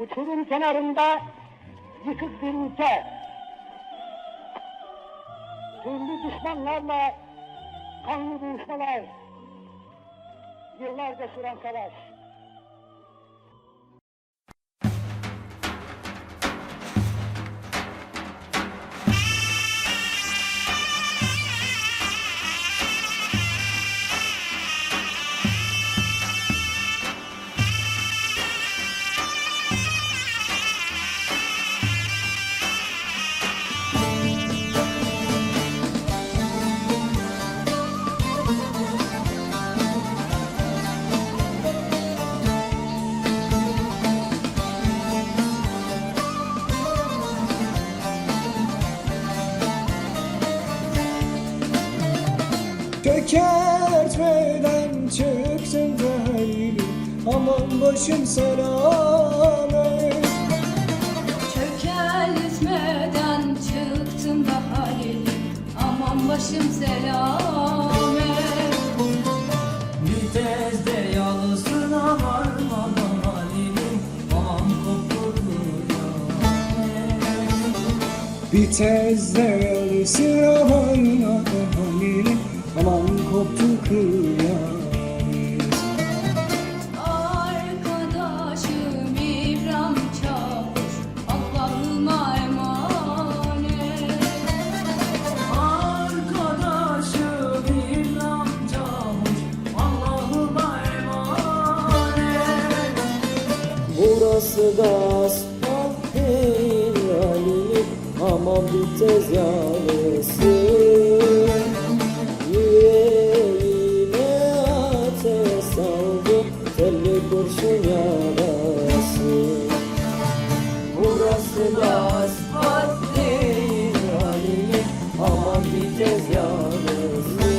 Uçurum kenarında yıkık bir ülke. Türlü düşmanlarla kanlı buluşmalar. Yıllarca süren savaş. Çökertmeden çıktım böyle Aman başım selamet Çökeltmeden çıktım da halil Aman başım selamet Vitezde yalısına varmadan halim Aman koptu Bir tezde yalısı aman Burası da asfalt değil halim Aman bir tez yalısı kurşun yarası. Burası da asfalt değil halimi Aman bir kez yarası.